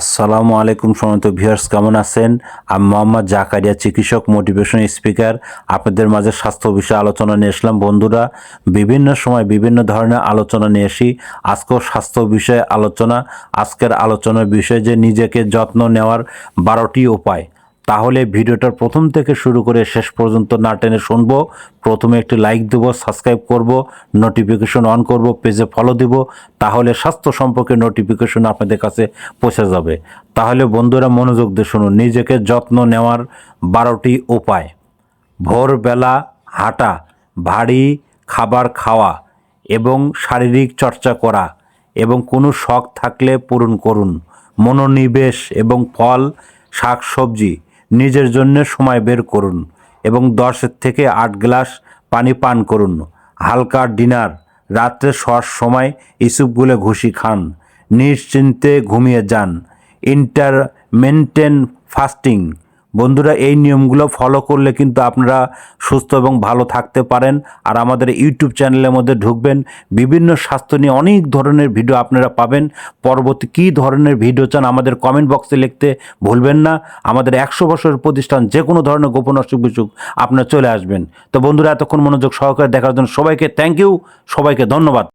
আসসালামু আলাইকুম সমন্ত ভিউয়ার্স, কেমন আছেন? আমি মোহাম্মদ জাকারিয়া, চিকিৎসক মোটিভেশন স্পিকার আপনাদের মাঝে স্বাস্থ্য বিষয়ে আলোচনা নিয়ে এসলাম বন্ধুরা, বিভিন্ন সময় বিভিন্ন ধরনের আলোচনা নিয়ে এসি আজকেও স্বাস্থ্য বিষয়ে আলোচনা। আজকের আলোচনার বিষয় যে নিজেকে যত্ন নেওয়ার বারোটি উপায়। তাহলে ভিডিওটার প্রথম থেকে শুরু করে শেষ পর্যন্ত না টেনে শুনব। প্রথমে একটি লাইক দেবো সাবস্ক্রাইব করব নোটিফিকেশন অন করব পেজে ফলো দিব, তাহলে স্বাস্থ্য সম্পর্কে নোটিফিকেশন আপনাদের কাছে পৌঁছে যাবে। তাহলে বন্ধুরা মনোযোগ দিয়ে শুনুন, নিজেকে যত্ন নেওয়ার বারোটি উপায়। ভোরবেলা হাঁটা, ভারী খাবার খাওয়া এবং শারীরিক চর্চা করা এবং কোনো শখ থাকলে পূরণ করুন। মনোনিবেশ এবং ফল, শাক সবজি নিজের জন্য সময় বের করুন এবং দশের থেকে আট গ্লাস পানি পান করুন। হালকা ডিনার, রাত্রে শোয়ার সময় ইসুপগুলো ঘুষি খান। নিশ্চিন্তে ঘুমিয়ে যান। ইন্টারমেন্টেন ফাস্টিং বন্ধুরা, এই নিয়মগুলো ফলো করলে কিন্তু আপনারা সুস্থ এবং ভালো থাকতে পারেন। আর আমাদের ইউটিউব চ্যানেলের মধ্যে ঢুকবেন। বিভিন্ন স্বাস্থ্য নিয়ে অনেক ধরনের ভিডিও আপনারা পাবেন। পরবর্তী কী ধরনের ভিডিও চান আমাদের কমেন্ট বক্সে লিখতে ভুলবেন না। আমাদের একশো বছরের প্রতিষ্ঠান, যে কোনো ধরনের গোপন অসুখ বিসুখ আপনারা চলে আসবেন। তো বন্ধুরা, এতক্ষণ মনোযোগ সহকারে দেখার জন্য সবাইকে থ্যাংক ইউ সবাইকে ধন্যবাদ।